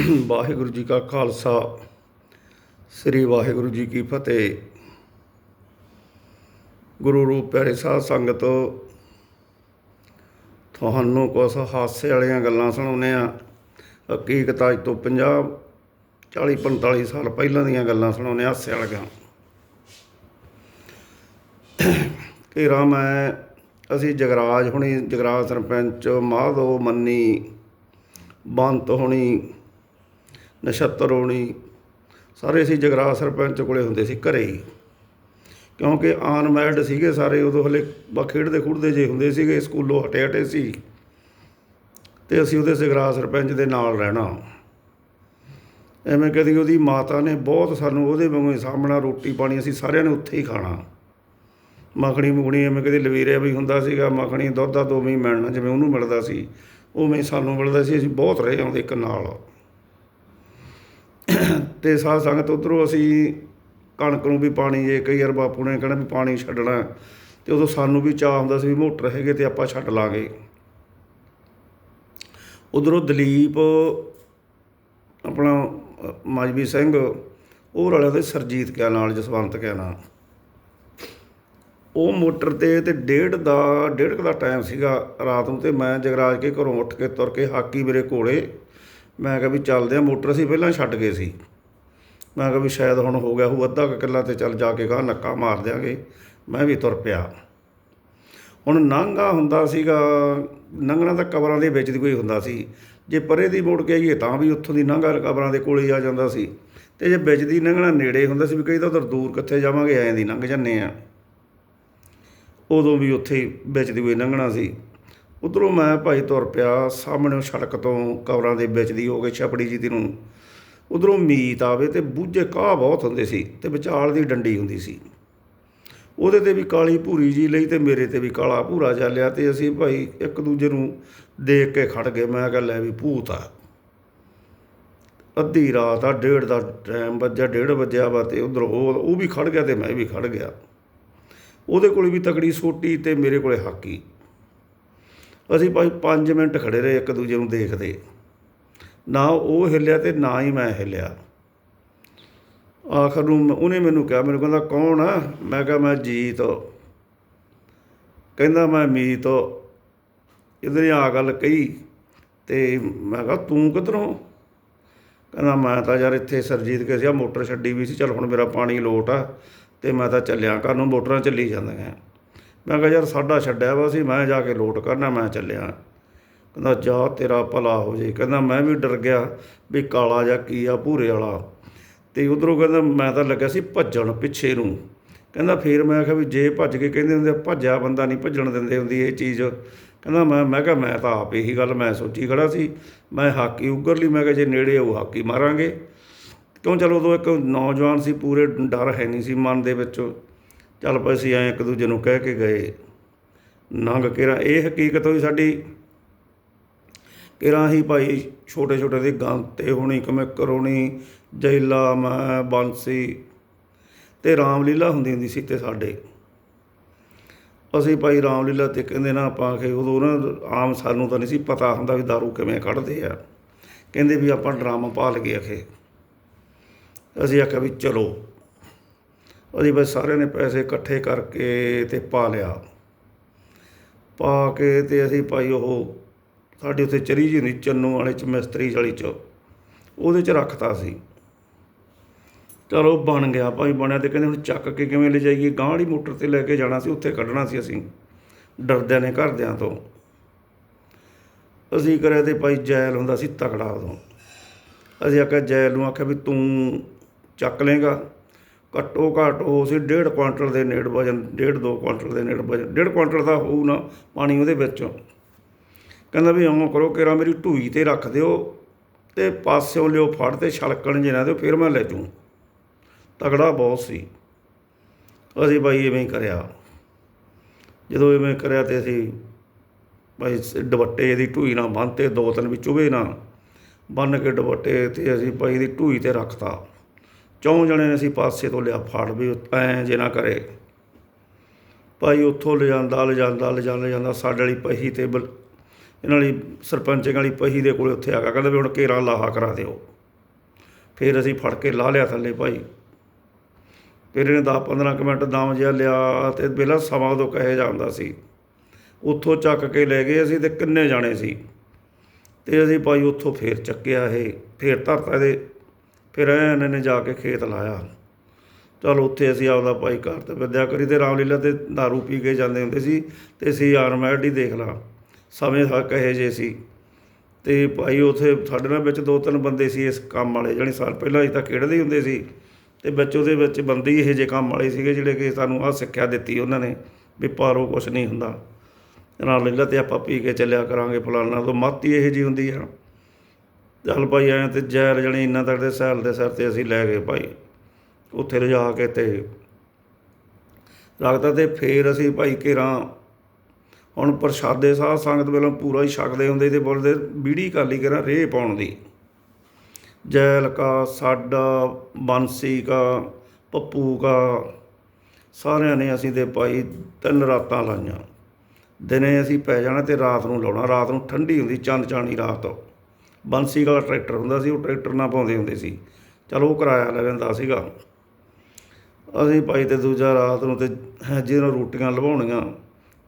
ਵਾਹਿਗੁਰੂ ਜੀ ਕਾ ਖਾਲਸਾ, ਸ੍ਰੀ ਵਾਹਿਗੁਰੂ ਜੀ ਕੀ ਫਤਿਹ। ਗੁਰੂ ਰੂਪ ਪਿਆਰੇ ਸਾਧ ਸੰਗਤ, ਤੁਹਾਨੂੰ ਕੁਛ ਹਾਸੇ ਵਾਲੀਆਂ ਗੱਲਾਂ ਸੁਣਾਉਂਦੇ ਆ ਹਕੀਕਤ ਅੱਜ ਤੋਂ 50 40 45 ਸਾਲ ਪਹਿਲਾਂ ਦੀਆਂ ਗੱਲਾਂ ਸੁਣਾਉਂਦੇ ਆ ਹਾਸੇ ਵਾਲੀਆਂ। ਘੇਰਾ ਮੈਂ, ਅਸੀਂ ਜਗਰਾਜ ਹੁਣੀ, ਜਗਰਾਜ ਸਰਪੰਚ, ਮਾਧੋ ਮੰਨੀ, ਬੰਤ ਹੋਣੀ ਨਛੱਤਰ ਹੋਣੀ ਸਾਰੇ ਅਸੀਂ ਜਗਰਾ ਸਰਪੰਚ ਕੋਲੇ ਹੁੰਦੇ ਸੀ, ਘਰੇ ਹੀ। ਕਿਉਂਕਿ ਅਨਮੈਰਿਡ ਸੀਗੇ ਸਾਰੇ, ਉਦੋਂ ਹਲੇ ਬਾ ਖੇਡਦੇ ਖੁੱਡਦੇ ਜੇ ਹੁੰਦੇ ਸੀਗੇ, ਸਕੂਲੋਂ ਹਟੇ ਹਟੇ ਸੀ। ਤੇ ਅਸੀਂ ਉਹਦੇ ਜਗਰਾ ਸਰਪੰਚ ਦੇ ਨਾਲ ਰਹਿਣਾ। ਐਵੇਂ ਕਦੀ ਉਹਦੀ ਮਾਤਾ ਨੇ ਬਹੁਤ ਸਾਨੂੰ ਉਹਦੇ ਵਾਂਗੂ ਹੀ ਸਾਹਮਣਾ ਰੋਟੀ ਪਾਣੀ ਅਸੀਂ ਸਾਰਿਆਂ ਨੇ ਉੱਥੇ ਹੀ ਖਾਣਾ। ਮੱਖਣੀ ਮੁਗਣੀ ਐਵੇਂ ਕਦੀ ਲਵੇਰਿਆ ਵੀ ਹੁੰਦਾ ਸੀਗਾ, ਮੱਖਣੀ ਦੁੱਧ ਦਾ ਦੋਵੇਂ ਮਿਲਣਾ, ਜਿਵੇਂ ਉਹਨੂੰ ਮਿਲਦਾ ਸੀ, ਉਵੇਂ ਸਾਨੂੰ ਮਿਲਦਾ ਸੀ, ਅਸੀਂ ਬਹੁਤ ਰਹੇ ਆਉਂਦੇ ਇੱਕ ਨਾਲ। ਅਤੇ ਸਾਧ ਸੰਗਤ ਉੱਧਰੋਂ ਅਸੀਂ ਕਣਕ ਨੂੰ ਵੀ ਪਾਣੀ ਜੇ ਕਈ ਵਾਰ ਬਾਪੂ ਨੇ ਕਹਿਣਾ ਵੀ ਪਾਣੀ ਛੱਡਣਾ ਅਤੇ ਉਦੋਂ ਸਾਨੂੰ ਵੀ ਚਾਹ ਹੁੰਦਾ ਸੀ ਵੀ ਮੋਟਰ ਹੈਗੇ ਅਤੇ ਆਪਾਂ ਛੱਡ ਲਾਂਗੇ। ਉਧਰੋਂ ਦਲੀਪ ਆਪਣਾ ਅ, ਸਿੰਘ ਉਹ ਰਲਿਆ ਤੇ ਸਰਜੀਤ ਕਿਆ ਨਾਲ ਜਸਵੰਤ ਕਿਆ ਨਾਲ। ਉਹ ਮੋਟਰ ਤੇ ਤੇ ਡੇਢ ਦਾ ਡੇਢ ਕੁ ਦਾ ਟਾਈਮ ਸੀਗਾ ਰਾਤ ਨੂੰ ਤੇ ਮੈਂ ਜਗਰਾਜ ਕੇ ਘਰੋਂ ਉੱਠ ਕੇ ਤੁਰ ਕੇ ਹਾਕੀ ਮੇਰੇ ਕੋਲੇ ਮੈਂ ਕਿਹਾ ਵੀ ਚੱਲਦੇ ਆ ਮੋਟਰ ਅਸੀਂ ਪਹਿਲਾਂ ਛੱਡ ਗਏ ਸੀ। ਮੈਂ ਕਿਹਾ ਵੀ ਸ਼ਾਇਦ ਹੁਣ ਹੋ ਗਿਆ, ਹੋਊ ਅੱਧਾ ਕੁ ਕਿੱਲਾ ਤੇ ਚੱਲ ਜਾ ਕੇ ਗਾਹ ਨੱਕਾ ਮਾਰ ਦਿਆਂਗੇ। ਮੈਂ ਵੀ ਤੁਰ ਪਿਆ। ਹੁਣ ਨਾਂਗਾ ਹੁੰਦਾ ਸੀਗਾ, ਨੰਗਣਾ ਤਾਂ ਕਬਰਾਂ ਦੇ ਵਿੱਚ ਦੀ ਕੋਈ ਹੁੰਦਾ ਸੀ। ਜੇ ਪਰੇ ਦੀ ਮੋੜ ਕੇ ਆਈਏ ਤਾਂ ਵੀ ਉੱਥੋਂ ਦੀ ਨਾਂਗਾ ਕਬਰਾਂ ਦੇ ਕੋਲੇ ਹੀ ਆ ਜਾਂਦਾ ਸੀ। ਤੇ ਜੇ ਵਿੱਚ ਦੀ ਲੰਘਣਾ ਨੇੜੇ ਹੁੰਦਾ ਸੀ ਵੀ ਕਈ ਤਾਂ ਉਧਰ ਦੂਰ ਕਿੱਥੇ ਜਾਵਾਂਗੇ, ਐਂ ਦੀ ਲੰਘ ਜੰਨੇ ਆ। ਉਦੋਂ ਵੀ ਉੱਥੇ ਵਿੱਚ ਦੀ ਕੋਈ ਲੰਘਣਾ ਸੀ। ਉਧਰੋਂ ਮੈਂ ਭਾਈ ਤੁਰ ਪਿਆ, ਸਾਹਮਣੇ ਸੜਕ ਤੋਂ ਕਬਰਾਂ ਦੇ ਵਿੱਚ ਦੀ ਹੋ ਕੇ ਛਪੜੀ ਜੀ ਦੀ ਨੂੰ। ਉਧਰੋਂ ਮੀਤ ਆਵੇ ਤੇ ਬੂਝੇ ਕਾਹ ਬਹੁਤ ਹੁੰਦੇ ਸੀ ਤੇ ਵਿਚਾਲ ਦੀ ਡੰਡੀ ਹੁੰਦੀ ਸੀ। ਉਹਦੇ ਤੇ ਵੀ ਕਾਲੀ ਭੂਰੀ ਜੀ ਲਈ ਤੇ ਮੇਰੇ ਤੇ ਵੀ ਕਾਲਾ ਭੂਰਾ ਜਿਹਾ ਲਿਆ ਤੇ ਅਸੀਂ ਭਾਈ ਇੱਕ ਦੂਜੇ ਨੂੰ ਦੇਖ ਕੇ ਖੜ ਗਏ। ਮੈਂ ਕਿਹਾ, ਲੈ ਵੀ ਭੂਤ ਆ। ਅੱਧੀ ਰਾਤ ਆ, ਡੇਢ ਦਾ ਟਾਈਮ ਵੱਜਿਆ, ਡੇਢ ਵੱਜਿਆ ਵਾ ਤੇ ਉਧਰ ਉਹ ਉਹ ਵੀ ਖੜ ਗਿਆ ਤੇ ਮੈਂ ਵੀ ਖੜ ਗਿਆ। ਉਹਦੇ ਕੋਲ ਵੀ ਤਕੜੀ ਸੋਟੀ ਤੇ ਮੇਰੇ ਕੋਲੇ ਹਾਕੀ। ਅਸੀਂ ਭਾਈ 5 ਮਿੰਟ ਖੜੇ ਰਹੇ ਇੱਕ ਦੂਜੇ ਨੂੰ ਦੇਖਦੇ। ਨਾ ਉਹ ਹਿੱਲਿਆ ਤੇ ਨਾ ਹੀ ਮੈਂ ਹਿੱਲਿਆ। ਆਖਰ ਨੂੰ ਉਹਨੇ ਮੈਨੂੰ ਕਿਹਾ, ਮੈਨੂੰ ਕਹਿੰਦਾ, ਕੌਣ ਆ? ਮੈਂ ਕਿਹਾ, ਮੈਂ ਜੀਤ। ਕਹਿੰਦਾ, ਮੈਂ ਮੀਤ। ਇਹਦੇ ਆ ਗੱਲ ਕਹੀ ਤੇ ਮੈਂ ਕਿਹਾ, ਤੂੰ ਕਿੱਧਰੋਂ? ਕਹਿੰਦਾ, ਮੈਂ ਤਾਂ ਯਾਰ ਇੱਥੇ ਸਰਜੀਤ ਕੇ ਸੀ ਮੋਟਰ ਛੱਡੀ ਵੀ ਸੀ। ਚਲ ਹੁਣ ਮੇਰਾ ਪਾਣੀ ਲੋਟ ਆ ਤੇ ਮੈਂ ਤਾਂ ਚੱਲਿਆ, ਘਰ ਨੂੰ ਮੋਟਰਾਂ ਚੱਲੀ ਜਾਂਦੀਆਂ। ਮੈਂ ਕਿਹਾ ਯਾਰ ਸਾਡਾ ਛੱਡਿਆ ਵਾ ਸੀ, ਮੈਂ ਜਾ ਕੇ ਲੋਟ ਕਰਨਾ, ਮੈਂ ਚੱਲਿਆ। ਕਹਿੰਦਾ, ਜਾ ਤੇਰਾ ਭਲਾ ਹੋ ਜੇ। ਕਹਿੰਦਾ, ਮੈਂ ਵੀ ਡਰ ਗਿਆ ਵੀ ਕਾਲਾ ਜਾਂ ਕੀ ਆ, ਭੂਰੇ ਵਾਲਾ। ਤੇ ਉਧਰੋਂ ਕਹਿੰਦਾ, ਮੈਂ ਤਾਂ ਲੱਗਿਆ ਸੀ ਭੱਜਣ ਪਿੱਛੇ ਨੂੰ। ਕਹਿੰਦਾ, ਫੇਰ ਮੈਂ ਆਖਿਆ ਵੀ ਜੇ ਭੱਜ ਕੇ ਕਹਿੰਦੇ ਹੁੰਦੇ ਭੱਜਿਆ ਬੰਦਾ ਨਹੀਂ ਭੱਜਣ ਦਿੰਦੇ ਹੁੰਦੀ ਇਹ ਚੀਜ਼। ਕਹਿੰਦਾ, ਮੈਂ ਮੈਂ ਕਿਹਾ, ਮੈਂ ਤਾਂ ਆਪ ਇਹੀ ਗੱਲ, ਮੈਂ ਸੋਚੀ ਖੜਾ ਸੀ। ਮੈਂ ਹਾਕੀ ਉੱਗਰ ਲਈ ਮੈਂ ਕਿਹਾ, ਜੇ ਨੇੜੇ ਉਹ ਹਾਕੀ ਮਾਰਾਂਗੇ। ਕਿਉਂ, ਚਲੋ, ਉਦੋਂ ਇੱਕ ਨੌਜਵਾਨ ਸੀ, ਪੂਰੇ ਡਰ ਹੈ ਨਹੀਂ ਸੀ ਮਨ ਦੇ ਵਿੱਚ। ਚੱਲ ਪਏ ਅਸੀਂ ਐਂ ਇੱਕ ਦੂਜੇ ਨੂੰ ਕਹਿ ਕੇ ਗਏ, ਨੰਗ ਕੇਰਾ, ਇਹ ਹਕੀਕਤ ਹੋਈ ਸਾਡੀ। ਕਿਰਾਂ ਹੀ ਭਾਈ ਛੋਟੇ ਛੋਟੇ ਦੇ ਗਾਂਤੇ ਹੋਣੀ, ਕਿਵੇਂ ਕਰੋਣੀ ਜੈਲਾ ਮੈਂ, ਬੰਸੀ ਤੇ ਰਾਮਲੀਲਾ ਹੁੰਦੀ ਹੁੰਦੀ ਸੀ ਤੇ ਸਾਡੇ। ਅਸੀਂ ਭਾਈ ਰਾਮਲੀਲਾ ਤੇ ਕਹਿੰਦੇ ਨਾ ਆਪਾਂ ਕਿ ਉਦੋਂ ਨਾ ਆਮ ਸਾਨੂੰ ਤਾਂ ਨਹੀਂ ਸੀ ਪਤਾ ਹੁੰਦਾ ਵੀ दारू ਕਿਵੇਂ ਕੱਢਦੇ ਆ। ਕਹਿੰਦੇ ਵੀ ਆਪਾਂ ਡਰਾਮਾ ਪਾ ਲਗੇ ਅਖੇ ਅਸੀਂ ਆਖਿਆ ਵੀ ਚਲੋ। ਅਸੀਂ ਬਸ ਸਾਰਿਆਂ ਨੇ ਪੈਸੇ ਇਕੱਠੇ ਕਰਕੇ ਤੇ ਪਾ ਲਿਆ। ਪਾ ਕੇ ਤੇ ਅਸੀਂ ਭਾਈ ਉਹ ਸਾਡੇ ਉੱਥੇ ਚਰੀ ਜੀ ਹੁੰਦੀ, ਚੰਨੂ ਵਾਲੇ ਚ, ਮਿਸਤਰੀ ਵਾਲੀ ਚ, ਉਹਦੇ ਚ ਰੱਖਤਾ ਸੀ। ਚਲੋ ਬਣ ਗਿਆ, ਭਾਈ ਬਣਿਆ ਤੇ ਕਹਿੰਦੇ ਹੁਣ ਚੱਕ ਕੇ ਕਿਵੇਂ ਲੈ ਜਾਈਏ? ਗਾਂਹ ਵਾਲੀ ਮੋਟਰ ਤੇ ਲੈ ਕੇ ਜਾਣਾ ਸੀ, ਉੱਥੇ ਕੱਢਣਾ ਸੀ ਅਸੀਂ, ਡਰਦਿਆਂ ਨੇ ਘਰਦਿਆਂ ਤੋਂ। ਅਸੀਂ ਕਰਿਆ ਤੇ ਭਾਈ ਜੈਲ ਹੁੰਦਾ ਸੀ ਤਕੜਾ ਉਦੋਂ। ਅਸੀਂ ਆਖਿਆ ਜੈਲ ਨੂੰ ਆਖਿਆ ਵੀ ਤੂੰ ਚੱਕ ਲੇਗਾ ਘੱਟੋ ਘੱਟ ਉਹ ਸੀ ਡੇਢ ਕੁਆਂਟਲ ਦੇ ਨੇੜ ਵਜਨ, ਡੇਢ ਦੋ ਕੁਆਂਟਲ ਦੇ ਨੇੜ ਵਜਨ। ਡੇਢ ਕੁਆਂਟਲ ਦਾ ਹੋਊ ਨਾ ਪਾਣੀ ਉਹਦੇ ਵਿੱਚ। ਕਹਿੰਦਾ ਵੀ ਇਉਂ ਕਰੋ, ਕਿਰਾ ਮੇਰੀ ਢੂਈ ਤੇ ਰੱਖ ਦਿਓ ਤੇ ਪਾਸਿਓਂ ਲਿਓ ਫੜ ਤੇ ਛਲਕਣ ਜੇ ਨਾ ਦਿਓ, ਫਿਰ ਮੈਂ ਲੈ ਜੂ ਤਗੜਾ ਬਹੁਤ ਸੀ। ਅਸੀਂ ਬਾਈ ਇਵੇਂ ਕਰਿਆ। ਜਦੋਂ ਇਵੇਂ ਕਰਿਆ ਤੇ ਅਸੀਂ ਭਾਈ ਦੁਪੱਟੇ ਦੀ ਢੂਈ ਨਾਲ ਬੰਨ੍ਹਤੇ ਦੋ ਤਿੰਨ ਵੀ ਚੁਭੇ ਨਾ। ਬੰਨ ਕੇ ਦੁਪੱਟੇ ਤੇ ਅਸੀਂ ਭਾਈ ਦੀ ਢੂਈ ਤੇ ਰੱਖਤਾ। ਚੌਂ ਜਣੇ ਨੇ ਅਸੀਂ ਪਾਸੇ ਤੋਂ ਲਿਆ ਫੜ ਵੀ ਐ ਜੇ ਨਾ ਕਰੇ। ਭਾਈ ਉੱਥੋਂ ਲਿਜਾਂਦਾ ਲਿਜਾਂਦਾ ਲਿਜਾਂਦਾ ਲਿਜਾਂਦਾ, ਸਾਡੇ ਵਾਲੀ ਪਹੀ ਤੇ ਬਲ- ਇਹਨਾਂ ਵਾਲੀ ਸਰਪੰਚ ਵਾਲੀ ਪਹੀ ਦੇ ਕੋਲੇ ਉੱਥੇ ਆ ਗਿਆ। ਕਹਿੰਦਾ ਵੀ ਹੁਣ ਘੇਰਾ ਲਾਹਾ ਕਰਾ ਦਿਓ। ਫਿਰ ਅਸੀਂ ਫੜ ਕੇ ਲਾ ਲਿਆ ਥੱਲੇ ਭਾਈ। ਫਿਰ ਇਹਨੇ 10 15 ਕੁ ਮਿੰਟ ਦਮ ਜਿਹਾ ਲਿਆ ਤੇ ਪਹਿਲਾਂ ਸਮਾਂ ਉਦੋਂ ਕਹੇ ਜਾਂਦਾ ਸੀ। ਉੱਥੋਂ ਚੱਕ ਕੇ ਲੈ ਗਏ ਅਸੀਂ ਤੇ ਕਿੰਨੇ ਜਾਣੇ ਸੀ। ਤੇ ਅਸੀਂ ਭਾਈ ਉੱਥੋਂ ਫੇਰ ਚੱਕਿਆ ਇਹ, ਫੇਰ ਧਰਤਾ ਦੇ ਫਿਰ ਇਹਨਾਂ ਨੇ ਜਾ ਕੇ ਖੇਤ ਲਾਇਆ। ਚਲ ਉੱਥੇ ਅਸੀਂ ਆਪਦਾ ਭਾਈ ਘਰ ਤੇ ਵਿਦਿਆ ਕਰੀ ਤੇ ਰਾਮਲੀਲਾ ਤੇ दारू ਪੀ ਕੇ ਜਾਂਦੇ ਹੁੰਦੇ ਸੀ ਤੇ ਅਸੀਂ ਆਰਮੈਡ ਹੀ ਦੇਖ ਲਾ। ਸਮੇਂ ਦਾ ਕਹੇ ਜੇ ਸੀ। ਤੇ ਭਾਈ ਉਥੇ ਸਾਡੇ ਨਾਲ ਵਿੱਚ ਦੋ ਤਿੰਨ ਬੰਦੇ ਸੀ ਇਸ ਕੰਮ ਵਾਲੇ, ਜਾਣੀ ਸਾਲ ਪਹਿਲਾਂ ਅਸੀਂ ਤਾਂ ਖੇਡਦੇ ਹੀ ਹੁੰਦੇ ਸੀ। ਤੇ ਵਿੱਚ ਉਹਦੇ ਵਿੱਚ ਬੰਦੇ ਹੀ ਇਹੋ ਜਿਹੇ ਕੰਮ ਵਾਲੇ ਸੀਗੇ ਜਿਹੜੇ ਕਿ ਸਾਨੂੰ ਆਹ ਸਿੱਖਿਆ ਦਿੱਤੀ ਉਹਨਾਂ ਨੇ ਵੀ ਪਾਰੋ ਕੁਛ ਨਹੀਂ ਹੁੰਦਾ। ਨਾਲ ਲੈਲਾ ਤੇ ਆਪਾਂ ਪੀ ਕੇ ਚੱਲਿਆ ਕਰਾਂਗੇ ਫਲਾਨਾ ਤੋਂ ਮੱਤ ਹੀ ਇਹੋ ਜਿਹੀ ਹੁੰਦੀ ਆ। ਚੱਲ ਭਾਈ, ਐਂ ਤੇ ਜੈਲ ਜਣੇ ਇੰਨਾ ਤੱਕ ਦੇ ਸੈਲ ਦੇ ਸਿਰ ਤੇ ਅਸੀਂ ਲੈ ਗਏ ਭਾਈ। ਉੱਥੇ ਲਿਜਾ ਕੇ ਤੇ ਲੱਗਦਾ ਤੇ ਫੇਰ ਅਸੀਂ ਭਾਈ ਘੇਰਾਂ। ਹੁਣ ਪ੍ਰਸ਼ਾਦੇ ਸਾਧ ਸੰਗਤ ਵੱਲੋਂ ਪੂਰਾ ਹੀ ਛਕਦੇ ਹੁੰਦੇ ਤੇ ਬੋਲਦੇ, ਬੀੜੀ ਕਾਲੀ ਕਰਾਂ ਰੇ ਪਾਉਣ ਦੀ। ਜੈਲ ਕਾ, ਸਾਡਾ, ਬੰਸੀ ਕਾ, ਪੱਪੂ ਕਾ, ਸਾਰਿਆਂ ਨੇ ਅਸੀਂ ਤੇ ਭਾਈ ਤਿੰਨ ਰਾਤਾਂ ਲਾਈਆਂ। ਦਿਨੇ ਅਸੀਂ ਪੈ ਜਾਣਾ ਤੇ ਰਾਤ ਨੂੰ ਲਾਉਣਾ। ਰਾਤ ਨੂੰ ਠੰਡੀ ਹੁੰਦੀ ਚੰਦ ਚਾਣੀ ਰਾਤ। ਬੰਸੀ ਵਾਲਾ ਟਰੈਕਟਰ ਹੁੰਦਾ ਸੀ, ਉਹ ਟਰੈਕਟਰ ਨਾਲ ਪਾਉਂਦੇ ਹੁੰਦੇ ਸੀ। ਚਲੋ ਉਹ ਕਿਰਾਇਆ ਲੈ ਲੈਂਦਾ ਸੀਗਾ। ਅਸੀਂ ਭਾਈ ਤੇ ਦੂਜਾ ਰਾਤ ਨੂੰ ਤੇ ਜਿਹਨੂੰ ਰੋਟੀਆਂ ਲਵਾਉਣੀਆਂ।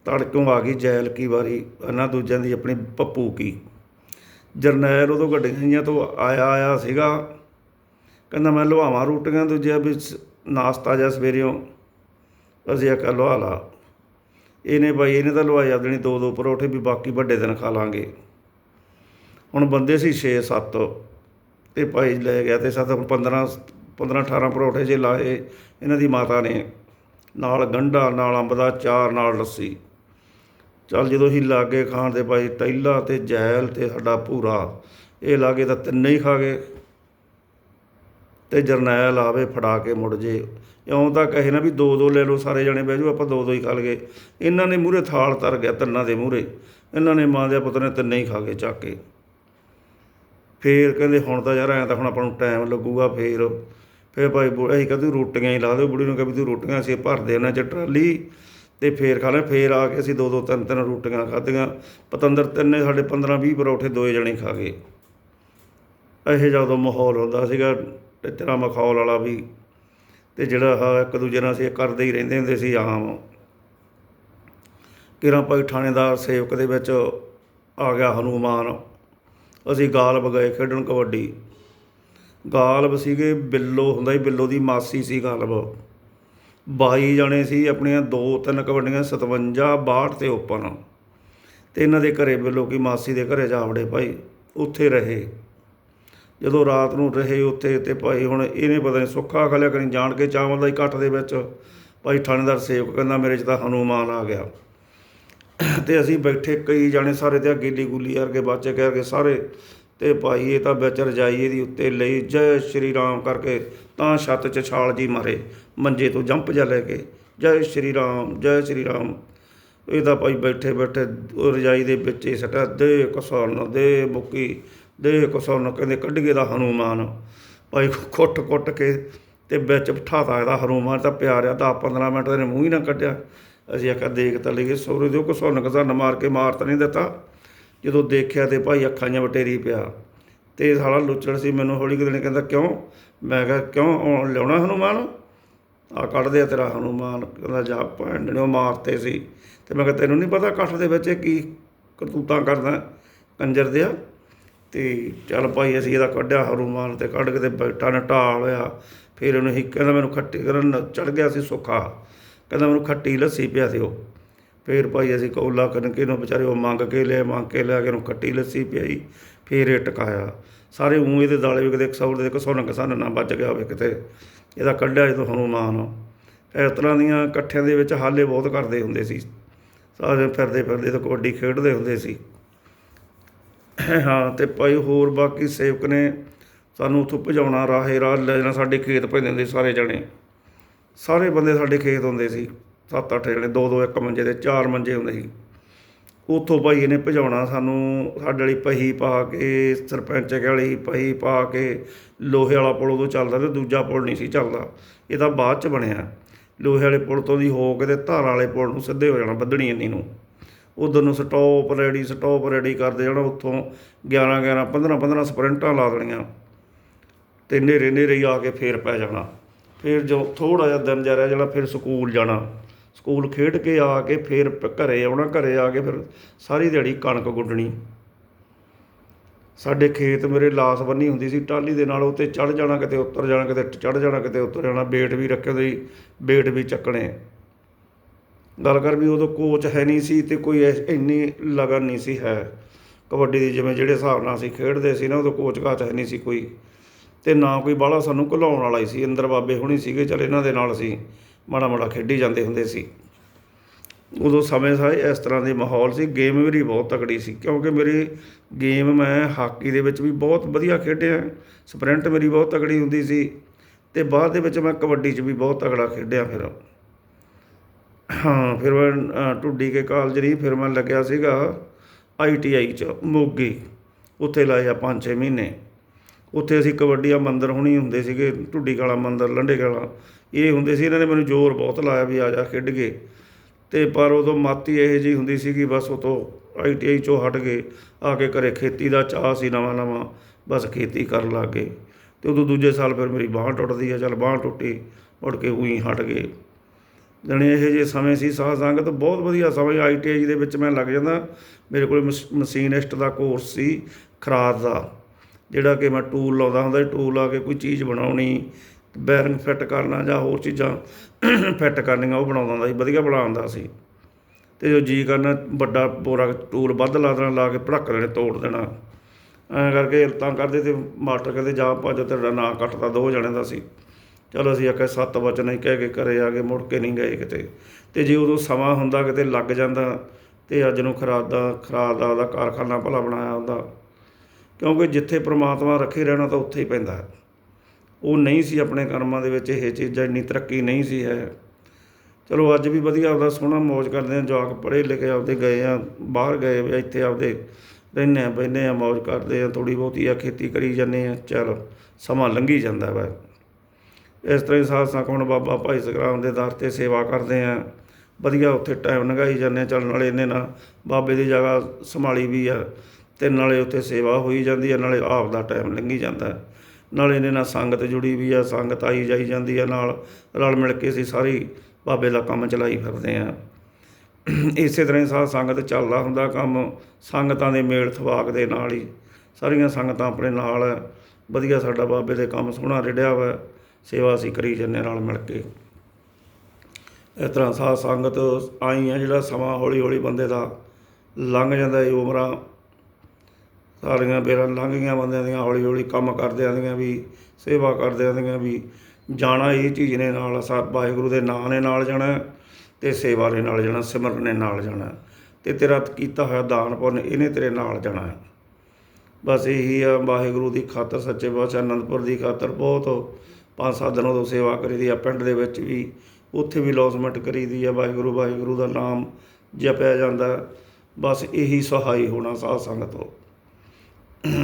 ਤੜਕੋਂ ਆ ਗਈ ਜੈਲ ਕੀ ਵਾਰੀ, ਇਹਨਾਂ ਦੂਜਿਆਂ ਦੀ ਆਪਣੀ ਪੱਪੂ ਕੀ। ਜਰਨੈਲ ਉਦੋਂ ਗੱਡੀਆਂ ਤੋਂ ਆਇਆ ਆਇਆ ਸੀਗਾ। ਕਹਿੰਦਾ ਮੈਂ ਲਵਾਵਾਂ ਰੋਟੀਆਂ ਦੂਜਿਆਂ ਵੀ ਸ- ਨਾਸ਼ਤਾ ਜਾਂ ਸਵੇਰਿਓਂ ਅਸੀਂ ਆਖਿਆ, ਲਵਾ ਲਾ। ਇਹਨੇ ਭਾਈ, ਇਹਨੇ ਤਾਂ ਲਵਾਇਆ ਦੇਣੀ ਦੋ ਦੋ ਪਰੌਠੇ ਵੀ ਬਾਕੀ ਵੱਡੇ ਦਿਨ ਖਾ ਲਾਂਗੇ। ਹੁਣ ਬੰਦੇ ਸੀ 6 7 ਤੇ ਭਾਈ ਲੈ ਗਿਆ ਤੇ ਸਾਥ 15 15 18 ਪਰੌਠੇ ਜੇ ਲਾਏ, ਇਹਨਾਂ ਦੀ ਮਾਤਾ ਨੇ ਨਾਲ ਗੰਢਾ, ਨਾਲ ਅੰਬ ਦਾ ਚਾਰ, ਨਾਲ ਲੱਸੀ। ਚੱਲ ਜਦੋਂ ਹੀ ਲਾਗੇ ਖਾਣ ਦੇ ਭਾਈ ਟੈਲਾ ਤੇ ਜੈਲ ਤੇ ਸਾਡਾ ਭੂਰਾ, ਇਹ ਲਾਗੇ ਤਾਂ ਤਿੰਨੇ ਹੀ ਖਾ ਗਏ। ਤੇ ਜਰਨੈਲ ਆਵੇ ਫੜਾ ਕੇ ਮੁੜ ਜੇ। ਇਉਂ ਤਾਂ ਕਹੇ ਨਾ ਵੀ ਦੋ ਦੋ ਲੈ ਲਓ, ਸਾਰੇ ਜਣੇ ਬਹਿ ਜਾਓ, ਆਪਾਂ ਦੋ ਦੋ ਹੀ ਖਾ ਲਗੇ ਇਹਨਾਂ ਨੇ ਮੂਹਰੇ ਥਾਲ ਤਰ ਗਿਆ ਤਿੰਨਾਂ ਦੇ ਮੂਹਰੇ। ਇਹਨਾਂ ਨੇ ਮਾਂ ਦੇ ਪੁੱਤ ਨੇ ਤਿੰਨੇ ਹੀ ਖਾ ਕੇ ਚੱਕ ਕੇ। ਫੇਰ ਕਹਿੰਦੇ ਹੁਣ ਤਾਂ ਯਾਰ ਐਂ ਤਾਂ ਹੁਣ ਆਪਾਂ ਨੂੰ ਟਾਈਮ ਲੱਗੂਗਾ ਫੇਰ। ਫੇਰ ਭਾਈ ਬੁੜਾ ਹੀ ਕਹਿੰਦੇ ਰੋਟੀਆਂ ਹੀ ਲਾ ਦਿਓ। ਬੁੜੀ ਨੂੰ ਕਹਿੰਦੇ ਤੂੰ ਰੋਟੀਆਂ ਅਸੀਂ ਭਰਦੇ ਉਹਨਾਂ ਚ ਟਰਾਲੀ। ਤੇ ਫੇਰ ਖਾ ਲੈ ਫੇਰ ਆ ਕੇ ਅਸੀਂ ਦੋ ਦੋ ਤਿੰਨ ਤਿੰਨ ਰੋਟੀਆਂ ਖਾਧੀਆਂ। ਪਤੰਦਰ ਤਿੰਨੇ ਸਾਡੇ 15 20 ਪਰੌਠੇ ਦੋਏ ਜਣੇ ਖਾ ਗਏ। ਇਹੋ ਜਿਹਾ ਉਦੋਂ ਮਾਹੌਲ ਹੁੰਦਾ ਸੀਗਾ। ਤੇਰਾ ਮਖੌਲ ਵਾਲਾ ਵੀ। ਤੇ ਜਿਹੜਾ ਆਹ ਇੱਕ ਦੂਜੇ ਨਾਲ ਅਸੀਂ ਕਰਦੇ ਹੀ ਰਹਿੰਦੇ ਹੁੰਦੇ ਸੀ ਆਮ। ਕਿਰਾਂ ਭਾਈ ਥਾਣੇਦਾਰ ਸੇਵਕ ਦੇ ਵਿੱਚ ਆ ਗਿਆ ਹਨੂਮਾਨ। ਅਸੀਂ ਗਾਲਬ ਗਏ ਖੇਡਣ ਕਬੱਡੀ। ਗਾਲਬ ਸੀਗੇ ਬਿੱਲੋ, ਹੁੰਦਾ ਹੀ ਬਿੱਲੋ ਦੀ ਮਾਸੀ ਸੀ ਗਾਲਬ। 22 ਜਣੇ ਸੀ ਆਪਣੀਆਂ ਦੋ ਤਿੰਨ ਕਬੱਡੀਆਂ 57 62 ਤੇ ਓਪਨ। ਤੇ ਇਹਨਾਂ ਦੇ ਘਰੇ ਬਿੱਲੋ ਕੀ ਮਾਸੀ ਦੇ ਘਰੇ ਜਾ ਵੜੇ ਭਾਈ, ਉੱਥੇ ਰਹੇ। ਜਦੋਂ ਰਾਤ ਨੂੰ ਰਹੇ ਉੱਥੇ ਤੇ ਭਾਈ ਹੁਣ ਇਹਨੇ ਪਤਾ ਨਹੀਂ ਸੁੱਖਾ ਖਲਿਆ ਕਰੀ ਜਾਣ ਕੇ ਚਾਵਲ ਦਾ ਹੀ ਇਕੱਠ ਦੇ ਵਿੱਚ। ਭਾਈ ਥਾਣੇਦਾਰ ਸੇਵਕ ਕਹਿੰਦਾ, ਮੇਰੇ 'ਚ ਤਾਂ ਹਨੂਮਾਨ ਆ ਗਿਆ। ਤੇ ਅਸੀਂ ਬੈਠੇ ਕਈ ਜਾਣੇ ਸਾਰੇ ਤੇ ਗੀਲੀ ਗੁੱਲੀ ਕਰਕੇ ਬਾਚੇ ਕਹਿ ਕੇ ਸਾਰੇ, ਤੇ ਭਾਈ ਇਹ ਤਾਂ ਵਿੱਚ ਰਜਾਈ ਇਹਦੀ ਉੱਤੇ ਲਈ, ਜੈ ਸ਼੍ਰੀ ਰਾਮ ਕਰਕੇ ਤਾਂ ਛੱਤ 'ਚ ਛਾਲ ਜੀ ਮਾਰੇ, ਮੰਜੇ ਤੋਂ ਜੰਪ ਜਾ ਲੈ ਕੇ, ਜੈ ਸ਼੍ਰੀ ਰਾਮ, ਜੈ ਸ਼੍ਰੀ ਰਾਮ। ਇਹ ਤਾਂ ਭਾਈ ਬੈਠੇ ਬੈਠੇ ਰਜਾਈ ਦੇ ਵਿੱਚ ਹੀ ਸਟਾ ਦੇ ਕਸੌਰਨ ਦੇ ਮੁੱਕੀ ਦੇ ਕਸੌਰਨ ਕਹਿੰਦੇ ਕੱਢੀਏ ਦਾ ਹਨੂਮਾਨ। ਭਾਈ ਕੁੱਟ ਕੁੱਟ ਕੇ ਤੇ ਵਿੱਚ ਬਿਠਾਤਾ ਇਹਦਾ ਹਨੂਮਾਨ ਤਾਂ ਪਿਆਰਿਆ ਤਾਂ 15 ਮਿੰਟ ਦੇ ਮੂੰਹ ਹੀ ਨਾ ਕੱਢਿਆ। ਅਸੀਂ ਆਖਿਆ, ਦੇਖ ਤਾਂ ਲਈਏ ਸੋਰੇ ਦੇ ਕਸੌਰਨ ਕਸਨ ਮਾਰ ਕੇ ਮਾਰ ਤਾਂ ਨਹੀਂ ਦਿੱਤਾ। ਜਦੋਂ ਦੇਖਿਆ ਤੇ ਭਾਈ ਅੱਖਾਂ 'ਚ ਵਟੇਰੀ ਪਿਆ। ਤੇ ਸਾਲਾ ਲੁੱਚੜ ਸੀ ਮੈਨੂੰ ਹੌਲੀ ਕਿਤੇ ਨੇ ਕਹਿੰਦਾ, ਕਿਉਂ? ਮੈਂ ਕਿਹਾ, ਕਿਉਂ? ਉਹ ਲਿਆਉਣਾ ਹਨੂਮਾਨ? ਆ ਕੱਢ ਦੇ ਤੇਰਾ ਹਨੂਮਾਨ। ਕਹਿੰਦਾ, ਜਾ ਭੈਣ ਨੇ ਉਹ ਮਾਰਤੇ ਸੀ। ਤੇ ਮੈਂ ਕਿਹਾ, ਤੈਨੂੰ ਨਹੀਂ ਪਤਾ ਇਕੱਠ ਦੇ ਵਿੱਚ ਕੀ ਕਰਤੂਤਾਂ ਕਰਦਾ ਕੰਜਰ ਦਿਆ? ਤੇ ਚੱਲ ਭਾਈ, ਅਸੀਂ ਇਹਦਾ ਕੱਢਿਆ ਹਨੂਮਾਨ ਤੇ ਕੱਢ ਕੇ ਤੇ ਬੈਠਾ ਨੇ ਢਾਲ ਹੋਇਆ। ਫਿਰ ਉਹਨੂੰ ਹੀ ਕਹਿੰਦਾ, ਮੈਨੂੰ ਖੱਟੇ ਕਰਨ ਚੜ ਗਿਆ ਸੀ ਸੁੱਖਾ। ਕਹਿੰਦਾ ਮੈਨੂੰ ਖੱਟੀ ਲੱਸੀ ਪਿਆ ਦਿਓ। ਫਿਰ ਭਾਈ ਅਸੀਂ ਕੌਲਾ ਕਰਨ ਕੇ ਨੂੰ ਵਿਚਾਰੇ ਉਹ ਮੰਗ ਕੇ ਲਿਆ, ਮੰਗ ਕੇ ਲਿਆ ਕੇ ਨੂੰ ਖੱਟੀ ਲੱਸੀ ਪਿਆਈ, ਫਿਰ ਇਹ ਟਕਾਇਆ। ਸਾਰੇ ਊਂ ਇਹਦੇ ਦਾਲੇ ਵੀ ਕਿਤੇ ਕਸੌੜ ਦੇ ਕਸੌਣ ਕਸਨ ਨਾ ਬਚ ਗਿਆ ਹੋਵੇ ਕਿਤੇ। ਇਹਦਾ ਕੱਢਿਆ ਜਦੋਂ ਹਨੂਮਾਨ। ਇਸ ਤਰ੍ਹਾਂ ਦੀਆਂ ਇਕੱਠਿਆਂ ਦੇ ਵਿੱਚ ਹਾਲੇ ਬਹੁਤ ਕਰਦੇ ਹੁੰਦੇ ਸੀ। ਸਾਰੇ ਫਿਰਦੇ ਫਿਰਦੇ ਤਾਂ ਕਬੱਡੀ ਖੇਡਦੇ ਹੁੰਦੇ ਸੀ। ਹਾਂ, ਤੇ ਭਾਈ ਹੋਰ ਬਾਕੀ ਸੇਵਕ ਨੇ ਸਾਨੂੰ ਉੱਥੋਂ ਭਜਾਉਣਾ, ਰਾਹੇ ਰਾਹ ਲੈ ਜਾਣਾ, ਸਾਡੇ ਖੇਤ ਪੈਂਦੇ ਹੁੰਦੇ ਸੀ ਸਾਰੇ ਜਣੇ। ਸਾਰੇ ਬੰਦੇ ਸਾਡੇ ਖੇਤ ਹੁੰਦੇ ਸੀ, ਸੱਤ ਅੱਠ ਜਣੇ, ਦੋ ਦੋ ਇੱਕ ਮੰਜੇ ਦੇ ਚਾਰ ਮੰਜੇ ਹੁੰਦੇ ਸੀ। ਉੱਥੋਂ ਭਾਈ ਇਹਨੇ ਭਜਾਉਣਾ ਸਾਨੂੰ, ਸਾਡੇ ਵਾਲੀ ਪਹੀ ਪਾ ਕੇ, ਸਰਪੰਚ ਵਾਲੀ ਪਹੀ ਪਾ ਕੇ, ਲੋਹੇ ਵਾਲਾ ਪੁਲ ਉਦੋਂ ਚੱਲਦਾ ਤੇ ਦੂਜਾ ਪੁਲ ਨਹੀਂ ਸੀ ਚੱਲਦਾ। ਇਹ ਤਾਂ ਬਾਅਦ ਚ ਬਣਿਆ। ਲੋਹੇ ਵਾਲੇ ਪੁਲ ਤੋਂ ਦੀ ਹੋ ਕੇ ਤੇ ਧਾਰ ਵਾਲੇ ਪੁਲ ਨੂੰ ਸਿੱਧੇ ਹੋ ਜਾਣਾ ਬੱਦਣੀ ਇੰਨੀ ਨੂੰ। ਉਧਰ ਨੂੰ ਸਟਾਪ ਰੈਡੀ ਸਟਾਪ ਰੈਡੀ ਕਰਦੇ ਜਾਣਾ, ਉੱਥੋਂ 11 11 15 15 ਸਪ੍ਰਿੰਟਾਂ ਲਾ ਦੇਣੀਆਂ। ਤੇ ਨੇਰੇ ਨੇਰੇ ਹੀ ਆ ਕੇ ਫੇਰ ਪੈ ਜਾਣਾ। ਫਿਰ ਜੋ ਥੋੜਾ ਜਿਹਾ ਦਿਨ ਜਾ ਰਿਹਾ ਜਿਹੜਾ ਫਿਰ ਸਕੂਲ ਜਾਣਾ। ਸਕੂਲ ਖੇਡ ਕੇ ਆ ਕੇ ਫਿਰ ਪ- ਘਰੇ ਆਉਣਾ, ਘਰੇ ਆ ਕੇ ਫਿਰ ਸਾਰੀ ਦਿਹਾੜੀ ਕਣਕ ਗੁੱਡਣੀ। ਸਾਡੇ ਖੇਤ ਮੇਰੇ ਲਾਸ ਬੰਨੀ ਹੁੰਦੀ ਸੀ ਟਾਲੀ ਦੇ ਨਾਲ ਉੱਤੇ ਚੜ ਜਾਣਾ ਕਿਤੇ, ਉੱਤਰ ਜਾਣਾ ਕਿਤੇ ਚੜ ਜਾਣਾ ਕਿਤੇ, ਉੱਤਰ ਜਾਣਾ, ਬੇਟ ਵੀ ਰੱਖੇ ਹੁੰਦੇ ਸੀ, ਬੇਟ ਵੀ ਚੱਕਣੇ। ਗੱਲ ਕਰ ਵੀ ਉਦੋਂ ਕੋਚ ਹੈ ਨਹੀਂ ਸੀ ਤੇ ਕੋਈ ਐ- ਇੰਨੀ ਲਗਨ ਨਹੀਂ ਸੀ ਹੈ। ਕਬੱਡੀ ਦੀ ਜਿਵੇਂ ਜਿਹੜੇ ਹਿਸਾਬ ਨਾਲ ਅਸੀਂ ਖੇਡਦੇ ਸੀ ਨਾ, ਉਦੋਂ ਕੋਚ ਘਾਟ ਹੈ ਨਹੀਂ ਸੀ ਕੋਈ। ਤੇ ਨਾ ਕੋਈ ਬਾਹਲਾ ਸਾਨੂੰ ਘੁਲਾਉਣ ਵਾਲਾ ਹੀ ਸੀ, ਅੰਦਰ ਬਾਬੇ ਹੁਣੀ ਸੀਗੇ, ਚਲ ਇਹਨਾਂ ਦੇ ਨਾਲ ਅਸੀਂ ਮਾੜਾ ਮਾੜਾ ਖੇਡੀ ਜਾਂਦੇ ਹੁੰਦੇ ਸੀ। ਉਦੋਂ ਸਮੇਂ ਸਾਰੇ ਇਸ ਤਰ੍ਹਾਂ ਦੇ ਮਾਹੌਲ ਸੀ, ਗੇਮ ਮੇਰੀ ਬਹੁਤ ਤਕੜੀ ਸੀ, ਕਿਉਂਕਿ ਮੇਰੀ ਗੇਮ ਮੈਂ ਹਾਕੀ ਦੇ ਵਿੱਚ ਵੀ ਬਹੁਤ ਵਧੀਆ ਖੇਡਿਆ, ਸਪ੍ਰਿੰਟ ਮੇਰੀ ਬਹੁਤ ਤਕੜੀ ਹੁੰਦੀ ਸੀ, ਤੇ ਬਾਅਦ ਦੇ ਵਿੱਚ ਮੈਂ ਕਬੱਡੀ 'ਚ ਵੀ ਬਹੁਤ ਤਕੜਾ ਖੇਡਿਆ ਫਿਰ। ਹਾਂ, ਫਿਰ ਮੈਂ ਟੁੱਡੀ ਕੇ ਕਾਲਜ ਨਹੀਂ, ਫਿਰ ਮੈਂ ਲੱਗਿਆ ਸੀਗਾ ਆਈਟੀਆਈ 'ਚ, ਮੋਗੀ, ਉੱਥੇ ਲਾਇਆ ਆ 5-6 ਮਹੀਨੇ। ਉੱਥੇ ਅਸੀਂ ਕਬੱਡੀ ਆ ਮੰਦਰ ਹੁਣੀ ਹੁੰਦੇ ਸੀਗੇ, ਢੁੱਡੀ ਕਾਲਾ ਮੰਦਰ, ਲੰਡੇ ਕਾਲਾ। ਇਹ ਹੁੰਦੇ ਸੀ, ਇਹਨਾਂ ਨੇ ਮੈਨੂੰ ਜ਼ੋਰ ਬਹੁਤ ਲਾਇਆ ਵੀ ਆ ਜਾ ਖੇਡ ਗਏ ਤੇ ਪਰ ਉਦੋਂ ਮਾਤੀ ਇਹੋ ਜਿਹੀ ਹੁੰਦੀ ਸੀਗੀ, ਬਸ ਉਤੋਂ ਆਈਟੀਆਈ ਚੋਂ ਹਟ ਗਏ ਆ ਕੇ ਘਰੇ ਖੇਤੀ ਦਾ ਚਾਹ ਸੀ ਨਵਾਂ ਨਵਾਂ, ਬਸ ਖੇਤੀ ਕਰਨ ਲੱਗ ਗਏ। ਤੇ ਉਦੋਂ ਦੂਜੇ ਸਾਲ ਫਿਰ ਮੇਰੀ ਬਾਂਹ ਟੁੱਟਦੀ ਆ, ਚੱਲ ਬਾਂਹ ਟੁੱਟੀ, ਮੁੜ ਕੇ ਉਹੀ ਹਟ ਗਏ। ਜਾਣੀ ਇਹੋ ਜਿਹੇ ਸਮੇਂ ਸੀ, ਸਾਧ ਸੰਗਤ ਬਹੁਤ ਵਧੀਆ ਸਮੇਂ ਆਈਟੀਆਈ ਦੇ ਵਿੱਚ ਮੈਂ ਲੱਗ ਜਾਂਦਾ। ਮੇਰੇ ਕੋਲ ਮਸ਼- ਮਸ਼ੀਨਿਸਟ ਦਾ ਕੋਰਸ ਸੀ, ਖਰਾਦ ਦਾ। ਜਿਹੜਾ ਕਿ ਮੈਂ ਟੂਲ ਲਾਉਂਦਾ ਹੁੰਦਾ ਟੂਲ ਲਾ ਕੇ ਕੋਈ ਚੀਜ਼ ਬਣਾਉਣੀ ਬੈਰਿੰਗ ਫਿੱਟ ਕਰਨਾ ਜਾਂ ਹੋਰ ਚੀਜ਼ਾਂ ਫਿੱਟ ਕਰਨੀਆਂ, ਉਹ ਬਣਾਉਂਦਾ ਹੁੰਦਾ ਸੀ, ਵਧੀਆ ਬਣਾਉਂਦਾ ਸੀ। ਤੇ ਜੋ ਜੀ ਕਰਨਾ, ਵੱਡਾ ਬੋਰਾ ਟੂਲ ਵੱਧ ਲਾ ਦੇਣਾ, ਲਾ ਕੇ ਭੜਕ ਦੇਣੇ, ਤੋੜ ਦੇਣਾ। ਐਂ ਕਰਕੇ ਤਾਂ ਕਰਦੇ ਤੇ ਮਾਸਟਰ ਕਹਿੰਦੇ, ਜਾ ਭੱਜ, ਤੇਰਾ ਨਾਂ ਕੱਟਦਾ, ਦੋ ਜਣਿਆਂ ਦਾ ਸੀ। ਚਲੋ ਅਸੀਂ ਆਖਿਆ, ਸੱਤ ਵਚਨ ਹੀ ਕਹਿ ਕੇ ਘਰੇ ਆ ਕੇ ਮੁੜ ਕੇ ਨਹੀਂ ਗਏ ਕਿਤੇ। ਤੇ ਜੇ ਉਦੋਂ ਸਮਾਂ ਹੁੰਦਾ, ਕਿਤੇ ਲੱਗ ਜਾਂਦਾ, ਤੇ ਅੱਜ ਨੂੰ ਖਰਾਦ ਦਾ ਖਰਾਦ ਦਾ, ਉਹਦਾ ਕਾਰਖਾਨਾ ਭਲਾ ਬਣਾਇਆ ਹੁੰਦਾ। ਕਿਉਂਕਿ ਜਿੱਥੇ ਪ੍ਰਮਾਤਮਾ ਰੱਖੇ ਰਹਿਣਾ ਤਾਂ ਉੱਥੇ ਹੀ ਪੈਂਦਾ ਹੈ। ਉਹ ਨਹੀਂ ਸੀ ਆਪਣੇ ਕਰਮਾਂ ਦੇ ਵਿੱਚ ਇਹ ਚੀਜ਼ਾਂ ਇੰਨੀ ਤਰੱਕੀ ਨਹੀਂ ਸੀ ਹੈ। ਚਲੋ ਅੱਜ ਵੀ ਵਧੀਆ ਆਪਦਾ ਸੋਹਣਾ ਮੌਜ ਕਰਦੇ ਆ ਜਵਾਕ ਪੜ੍ਹੇ ਲਿਖੇ ਆਪਦੇ ਗਏ ਆ ਬਾਹਰ ਗਏ ਇੱਥੇ ਆਪਦੇ ਰਹਿੰਦੇ ਆ ਬਹਿੰਦੇ ਆ ਮੌਜ ਕਰਦੇ ਆ ਥੋੜੀ ਬਹੁਤੀ ਆ ਖੇਤੀ ਕਰੀ ਜਾਂਦੇ ਆ ਚਲ ਸਮਾਂ ਲੰਘੀ ਜਾਂਦਾ ਵਾ। ਇਸ ਤਰ੍ਹਾਂ ਹੀ ਸਾਧ ਸੰਗਤ ਬਾਬਾ ਭਾਈ ਸਗਰਾਮ ਦੇ ਦਰ ਤੇ ਸੇਵਾ ਕਰਦੇ ਆ ਵਧੀਆ ਉੱਥੇ ਟਾਈਮ ਲੰਘਾਈ ਜਾਂਦੇ ਆ ਚੱਲ ਨਾਲੇ ਇਹਨੇ ਨਾਲ ਬਾਬੇ ਦੀ ਜਗ੍ਹਾ ਸੰਭਾਲੀ ਵੀ ਆ। ਤੇ ਨਾਲੇ ਉੱਥੇ ਸੇਵਾ ਹੋਈ ਜਾਂਦੀ ਹੈ ਨਾਲੇ ਆਪ ਦਾ ਟਾਈਮ ਲੰਘੀ ਜਾਂਦਾ। ਨਾਲੇ ਇਹਦੇ ਨਾਲ ਸੰਗਤ ਜੁੜੀ ਵੀ ਆ, ਸੰਗਤ ਆਈ ਜਾਈ ਜਾਂਦੀ ਆ ਨਾਲ, ਰਲ ਮਿਲ ਕੇ ਅਸੀਂ ਸਾਰੀ ਬਾਬੇ ਦਾ ਕੰਮ ਚਲਾਈ ਫਿਰਦੇ ਆ। ਇਸੇ ਤਰ੍ਹਾਂ ਹੀ ਸਾਧ ਸੰਗਤ ਚੱਲਦਾ ਹੁੰਦਾ ਕੰਮ, ਸੰਗਤਾਂ ਦੇ ਮੇਲ ਥਵਾਕ ਦੇ ਨਾਲ ਹੀ। ਸਾਰੀਆਂ ਸੰਗਤਾਂ ਆਪਣੇ ਨਾਲ ਹੈ ਵਧੀਆ ਸਾਡਾ ਬਾਬੇ ਦੇ ਕੰਮ ਸੋਹਣਾ ਰਿੜਿਆ ਵਾ, ਸੇਵਾ ਅਸੀਂ ਕਰੀ ਜੰਨੇ ਨਾਲ ਮਿਲ ਕੇ। ਇਸ ਤਰ੍ਹਾਂ ਸਾਧ ਸੰਗਤ ਆਈ ਆ, ਜਿਹੜਾ ਸਮਾਂ ਹੌਲੀ ਹੌਲੀ ਬੰਦੇ ਦਾ ਲੰਘ ਜਾਂਦਾ ਇਹ ਉਮਰਾਂ ਸਾਰੀਆਂ ਬੇਰਾਂ ਲੰਘ ਗਈਆਂ ਬੰਦਿਆਂ ਦੀਆਂ, ਹੌਲੀ ਹੌਲੀ ਕੰਮ ਕਰਦਿਆਂ ਦੀਆਂ ਵੀ, ਸੇਵਾ ਕਰਦਿਆਂ ਦੀਆਂ ਵੀ, ਜਾਣਾ ਇਹ ਚੀਜ਼ ਨੇ ਨਾਲ, ਸਾ ਵਾਹਿਗੁਰੂ ਦੇ ਨਾਂ ਨੇ ਨਾਲ ਜਾਣਾ ਤੇ ਸੇਵਾ ਦੇ ਨਾਲ ਜਾਣਾ, ਸਿਮਰਨ ਨੇ ਨਾਲ ਜਾਣਾ ਤੇ ਤੇਰਾ ਕੀਤਾ ਹੋਇਆ ਦਾਨ ਪੁੰਨ ਇਹਨੇ ਤੇਰੇ ਨਾਲ ਜਾਣਾ। ਬਸ ਇਹੀ ਆ, ਵਾਹਿਗੁਰੂ ਦੀ ਖਾਤਰ ਸੱਚੇ ਪਾਤਸ਼ਾਹ ਅਨੰਦਪੁਰ ਦੀ ਖਾਤਰ ਬਹੁਤ ਪੰਜ ਸੱਤ ਦਿਨ ਤੋਂ ਸੇਵਾ ਕਰੀ ਦੀ ਆ, ਪਿੰਡ ਦੇ ਵਿੱਚ ਵੀ, ਉੱਥੇ ਵੀ ਲੌਸਮੈਂਟ ਕਰੀਦੀ ਆ, ਵਾਹਿਗੁਰੂ ਵਾਹਿਗੁਰੂ ਦਾ ਨਾਮ ਜਪਿਆ ਜਾਂਦਾ। ਬਸ ਇਹੀ ਸਹਾਈ ਹੋਣਾ ਸਾਧ ਸੰਗਤ ਤੋਂ।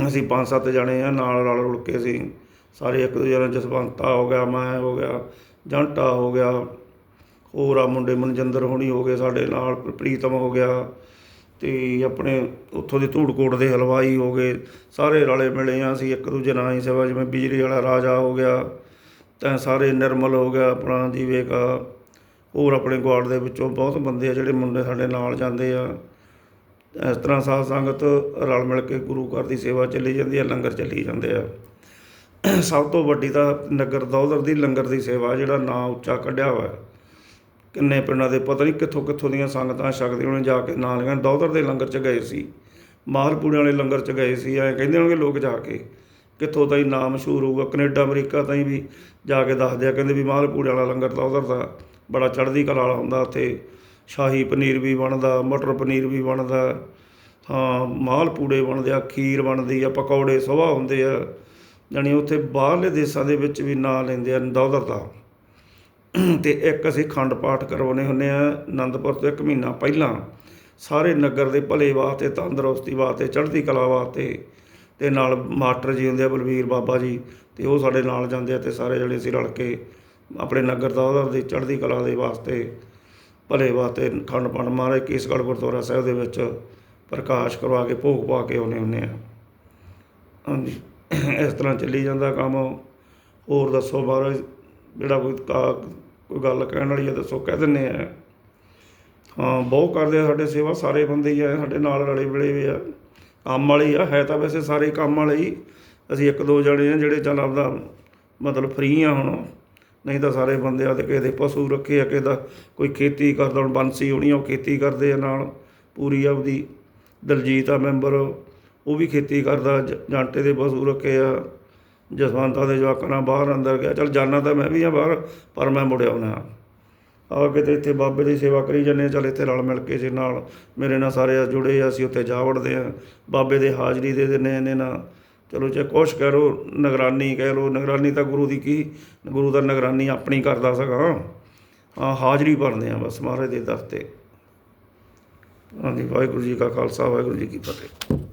ਅਸੀਂ ਪੰਜ ਸੱਤ ਜਣੇ ਆ, ਨਾਲ ਰਲ ਰੁਲ ਕੇ ਅਸੀਂ ਸਾਰੇ ਇੱਕ ਦੂਜੇ ਨਾਲ ਜਸਵੰਤਾ ਹੋ ਗਿਆ, ਮੈਂ ਹੋ ਗਿਆ, ਜੰਟਾ ਹੋ ਗਿਆ, ਹੋਰ ਆ ਮੁੰਡੇ ਮਨਜਿੰਦਰ ਹੋਣੀ ਹੋ ਗਏ ਸਾਡੇ ਨਾਲ, ਪ੍ਰੀਤਮ ਹੋ ਗਿਆ ਤੇ ਆਪਣੇ ਉੱਥੋਂ ਦੇ ਧੂੜਕੋਟ ਦੇ ਹਲਵਾਈ ਹੋ ਗਏ, ਸਾਰੇ ਰਲੇ ਮਿਲੇ ਆ ਅਸੀਂ ਇੱਕ ਦੂਜੇ ਨਾਲ ਹੀ ਸੇਵਾ, ਜਿਵੇਂ ਬਿਜਲੀ ਵਾਲਾ ਰਾਜਾ ਹੋ ਗਿਆ, ਤਾਂ ਸਾਰੇ ਨਿਰਮਲ ਹੋ ਗਿਆ ਆਪਣਾ ਜੀਵੇਕਾ ਹੋਰ ਆਪਣੇ ਗੁਆੜ ਦੇ ਵਿੱਚੋਂ ਬਹੁਤ ਬੰਦੇ ਆ ਜਿਹੜੇ ਮੁੰਡੇ ਸਾਡੇ ਨਾਲ ਜਾਂਦੇ ਆ। ਇਸ ਤਰ੍ਹਾਂ ਸਾਧ ਸੰਗਤ ਰਲ ਮਿਲ ਕੇ ਗੁਰੂ ਘਰ ਦੀ ਸੇਵਾ ਚੱਲੀ ਜਾਂਦੀ ਹੈ, ਲੰਗਰ ਚੱਲੀ ਜਾਂਦੇ ਆ। ਸਭ ਤੋਂ ਵੱਡੀ ਤਾਂ ਨਗਰ ਦੌਦਰ ਦੀ ਲੰਗਰ ਦੀ ਸੇਵਾ, ਜਿਹੜਾ ਨਾਂ ਉੱਚਾ ਕੱਢਿਆ ਹੋਇਆ। ਕਿੰਨੇ ਪਿੰਡਾਂ ਦੇ, ਪਤਾ ਨਹੀਂ ਕਿੱਥੋਂ ਕਿੱਥੋਂ ਦੀਆਂ ਸੰਗਤਾਂ ਸ਼ਕਤੀਆਂ ਨੇ ਜਾ ਕੇ ਨਾਂ ਲਿਆ ਦੌਦਰ ਦੇ ਲੰਗਰ 'ਚ ਗਏ ਸੀ। ਮਾਲਪੂੜੇ ਵਾਲੇ ਲੰਗਰ 'ਚ ਗਏ ਸੀ, ਐਂ ਕਹਿੰਦੇ ਹੋਣਗੇ ਲੋਕ ਜਾ ਕੇ, ਕਿੱਥੋਂ ਤਾਈ ਨਾਮ ਮਸ਼ਹੂਰ ਹੋਊਗਾ, ਕੈਨੇਡਾ, ਅਮਰੀਕਾ ਤਾਈ ਵੀ ਜਾ ਕੇ ਦੱਸਦੇ ਆ, ਕਹਿੰਦੇ ਵੀ ਮਾਲਪੂੜੇ ਵਾਲਾ ਲੰਗਰ ਦੌਦਰ ਦਾ ਬੜਾ ਚੜ੍ਹਦੀ ਕਲਾ ਵਾਲਾ ਹੁੰਦਾ ਉੱਥੇ। ਸ਼ਾਹੀ ਪਨੀਰ ਵੀ ਬਣਦਾ, ਮਟਰ ਪਨੀਰ ਵੀ ਬਣਦਾ, ਹਾਂ ਮਾਲਪੂੜੇ ਬਣਦੇ ਆ, ਖੀਰ ਬਣਦੀ ਆ, ਪਕੌੜੇ ਸੁਭਾ ਹੁੰਦੇ ਆ, ਜਾਣੀ ਉੱਥੇ ਬਾਹਰਲੇ ਦੇਸ਼ਾਂ ਦੇ ਵਿੱਚ ਵੀ ਨਾਂ ਲੈਂਦੇ ਆ ਦੌਦਰ ਦਾ। ਤੇ ਇੱਕ ਅਸੀਂ ਖੰਡ ਪਾਠ ਕਰਵਾਉਨੇ ਹੁੰਨੇ ਆ ਆਨੰਦਪੁਰ ਤੋਂ ਇੱਕ ਮਹੀਨਾ ਪਹਿਲਾਂ। ਸਾਰੇ ਨਗਰ ਦੇ ਭਲੇ ਵਾਸਤੇ, ਤੰਦਰੁਸਤੀ ਵਾਸਤੇ, ਚੜ੍ਹਦੀ ਕਲਾ ਵਾਸਤੇ ਤੇ ਨਾਲ ਮਾਸਟਰ ਜੀ ਹੁੰਦੇ ਆ ਬਲਵੀਰ ਬਾਬਾ ਜੀ ਤੇ ਉਹ ਸਾਡੇ ਨਾਲ ਜਾਂਦੇ ਆ ਤੇ ਸਾਰੇ ਜਿਹੜੇ ਅਸੀਂ ਰਲ ਕੇ ਆਪਣੇ ਨਗਰ ਦਾ ਉਹਦਾ ਦੀ ਚੜ੍ਹਦੀ ਕਲਾ ਦੇ ਵਾਸਤੇ ਭਲੇ ਵਾਸਤੇ ਖੰਡ ਪਾਠ ਮਹਾਰਾਜ ਕੇਸਗੜ੍ਹ ਗੁਰਦੁਆਰਾ ਸਾਹਿਬ ਦੇ ਵਿੱਚ ਪ੍ਰਕਾਸ਼ ਕਰਵਾ ਕੇ, ਭੋਗ ਪਾ ਕੇ ਆਉਂਦੇ ਹੁੰਨੇ ਆ। ਹਾਂਜੀ। ਇਸ ਤਰ੍ਹਾਂ ਚੱਲੀ ਜਾਂਦਾ ਕੰਮ। ਹੋਰ ਦੱਸੋ ਮਹਾਰਾਜ, ਜਿਹੜਾ ਕੋਈ ਕਾ- ਕੋਈ ਗੱਲ ਕਹਿਣ ਵਾਲੀ ਹੈ ਦੱਸੋ, ਕਹਿ ਦਿੰਨੇ ਆ। ਹਾਂ, ਬਹੁਤ ਕਰਦੇ ਆ ਸਾਡੇ ਸੇਵਾ, ਸਾਰੇ ਬੰਦੇ ਹੀ ਆ, ਸਾਡੇ ਨਾਲ ਰਲੇ ਮਿਲੇ ਵੀ ਆ। ਕੰਮ ਵਾਲੇ ਆ, ਹੈ ਤਾਂ ਵੈਸੇ ਸਾਰੇ ਕੰਮ ਵਾਲੇ ਹੀ। ਅਸੀਂ ਇੱਕ ਦੋ ਜਣੇ ਆ ਜਿਹੜੇ ਚੱਲ ਆਪਦਾ ਮਤਲਬ ਫ੍ਰੀ ਆ ਹੁਣ। ਨਹੀਂ ਤਾਂ ਸਾਰੇ ਬੰਦੇ ਆ ਤੇ ਕਿਸੇ ਦੇ ਪਸ਼ੂ ਰੱਖੇ ਆ, ਕਿਸੇ ਦਾ ਕੋਈ ਖੇਤੀ ਕਰਦਾ, ਹੁਣ ਬੰਸੀ ਹੋਣੀ ਆ, ਉਹ ਖੇਤੀ ਕਰਦੇ ਆ ਨਾਲ, ਪੂਰੀ ਆਪਦੀ ਦਲਜੀਤ ਆ ਮੈਂਬਰ, ਉਹ ਵੀ ਖੇਤੀ ਕਰਦਾ, ਜ- ਜਾਂਟੇ ਦੇ ਪਸ਼ੂ ਰੱਖੇ ਆ, ਜਸਵੰਤਾਂ ਦੇ ਜਵਾਕਾਂ ਬਾਹਰ ਅੰਦਰ ਗਿਆ, ਚਲ ਜਾਣਾ ਤਾਂ ਮੈਂ ਵੀ ਆ ਬਾਹਰ, ਪਰ ਮੈਂ ਮੁੜਿਆ ਆਉਣਾ ਆ ਕੇ ਤੇ ਇੱਥੇ ਬਾਬੇ ਦੀ ਸੇਵਾ ਕਰੀ ਜਾਂਦੇ ਹਾਂ ਚੱਲ ਇੱਥੇ ਰਲ ਮਿਲ ਕੇ ਜੇ ਨਾਲ, ਮੇਰੇ ਨਾਲ ਸਾਰੇ ਜੁੜੇ ਆ, ਅਸੀਂ ਉੱਥੇ ਜਾ ਵੜਦੇ ਆ, ਬਾਬੇ ਦੇ ਹਾਜ਼ਰੀ ਦੇ ਦਿੰਦੇ ਇਹਨੇ ਨਾਲ। ਚਲੋ ਜੇ ਕੁਛ ਕਹਿ ਲਓ, ਨਿਗਰਾਨੀ ਕਹਿ ਲਓ, ਨਿਗਰਾਨੀ ਤਾਂ ਗੁਰੂ ਦੀ ਕੀ? ਗੁਰੂ ਦਾ ਨਿਗਰਾਨੀ ਆਪਣੀ ਕਰਦਾ ਸਗਾ। ਹਾਂ ਹਾਜ਼ਰੀ ਭਰਦੇ ਆ ਬਸ ਮਹਾਰਾਜ ਦੇ ਦਰ ਤੇ। ਹਾਂਜੀ, ਵਾਹਿਗੁਰੂ ਜੀ ਕਾ ਖਾਲਸਾ, ਵਾਹਿਗੁਰੂ ਜੀ ਕੀ ਫਤਿਹ।